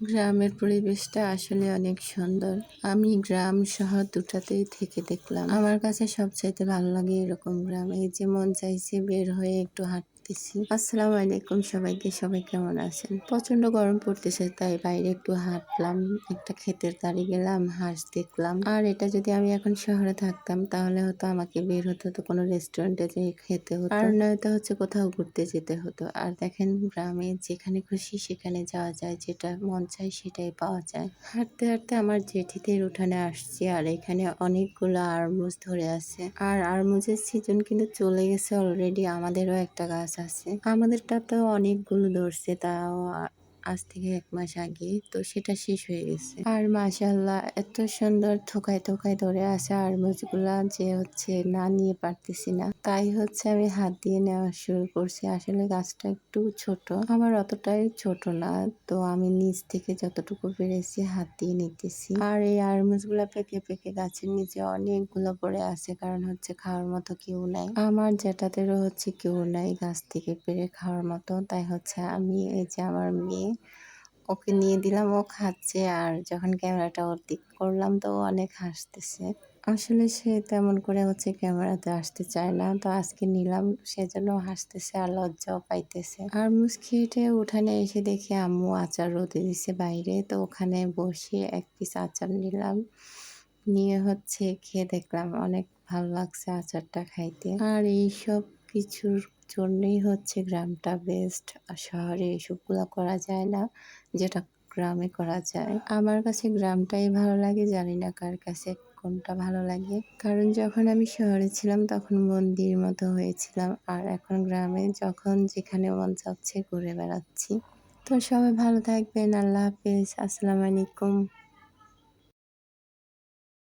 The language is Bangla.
গ্রামের পরিবেশটা আসলে অনেক সুন্দর। আমি গ্রাম শহর দুটাতেই থেকে দেখলাম। আমার কাছে সবচাইতে ভালো লাগে এরকম গ্রাম। এই যে মন চাইছে বের হয়ে একটু হাঁটতেছি আসসালামু আলাইকুম সবাইকে, সবাই কেমন আছেন? প্রচণ্ড গরম পড়তেছে, তাই বাইরে একটু হাঁটলাম, একটা ক্ষেতের ধারে গেলাম, হাঁস দেখলাম। আর এটা যদি আমি এখন শহরে থাকতাম, তাহলে হয়তো আমাকে বের হতে হতো কোনো রেস্টুরেন্টে যেয়ে খেতে হতো। আর নয়তো হচ্ছে কোথাও ঘুরতে যেতে হতো। আর দেখেন গ্রামে যেখানে খুশি সেখানে যাওয়া যায়, যেটা মন চাই সেটাই পাওয়া যায়। হাঁটতে হাঁটতে আমার জেঠিদের উঠানে আসছি, আর এখানে অনেকগুলো আরমুজ ধরে আছে। আর আরমুজের সিজন কিন্তু চলে গেছে অলরেডি আমাদেরও একটা গাছ আছে। আমাদেরটাতেও অনেকগুলো ধরছে তাও আজ থেকে এক মাস আগে, তো সেটা শেষ হয়ে গেছে। আর মাশাল্লাহ এত সুন্দর থোকায় থোকায় ধরে আছে আর মুজগুলা যে হচ্ছে না নিয়ে পারতেছি না। তাই হচ্ছে আমি হাত দিয়ে নেওয়া শুরু করছি। আসলে গাছটা একটু ছোট, আমার অতটাই ছোট না। তো আমি নিচ থেকে যতটুকু পেরেছি হাত দিয়ে নিতেছি। আর এই আরমুজগুলা পেকে পেকে গাছের নিচে অনেকগুলো পড়ে আছে, কারণ হচ্ছে খাওয়ার মতো কেউ নাই। আমার যেটাতেরও হচ্ছে কেউ নাই গাছ থেকে পেরে খাওয়ার মতো। তাই হচ্ছে আমি এই যে আমার মেয়ে ওকে নিয়ে দিলাম, ও খাচ্ছে আর যখন ক্যামেরাটা ওর দিক করলাম তো ও অনেক হাসতেছে। আসলে সে তেমন করে হচ্ছে ক্যামেরাতে আসতে চায় না, তো আজকে নিলাম, সেজন্য হাসতেছে আর লজ্জাও পাইতেছে। আর মুসখিটে উঠানে এসে দেখি আম্মু আচার রোদে দিছে বাইরে, তো ওখানে বসে এক পিস আচার নিলাম। নিয়ে হচ্ছে খেয়ে দেখলাম অনেক ভালো লাগছে আচারটা খাইতে। আর এইসব কিছুর জন্যই হচ্ছে গ্রামটা বেস্ট আর শহরে এসবগুলো করা যায় না, যেটা গ্রামে করা যায়। আমার কাছে গ্রামটাই ভালো লাগে, জানি না কার কাছে কোনটা ভালো লাগে। কারণ যখন আমি শহরে ছিলাম, তখন মন্দির মতো হয়েছিলাম, আর এখন গ্রামে যখন যেখানে মন চাচ্ছে ঘুরে বেড়াচ্ছি। তো সবাই ভালো থাকবেন, আল্লাহ হাফিজ, আসসালামু আলাইকুম।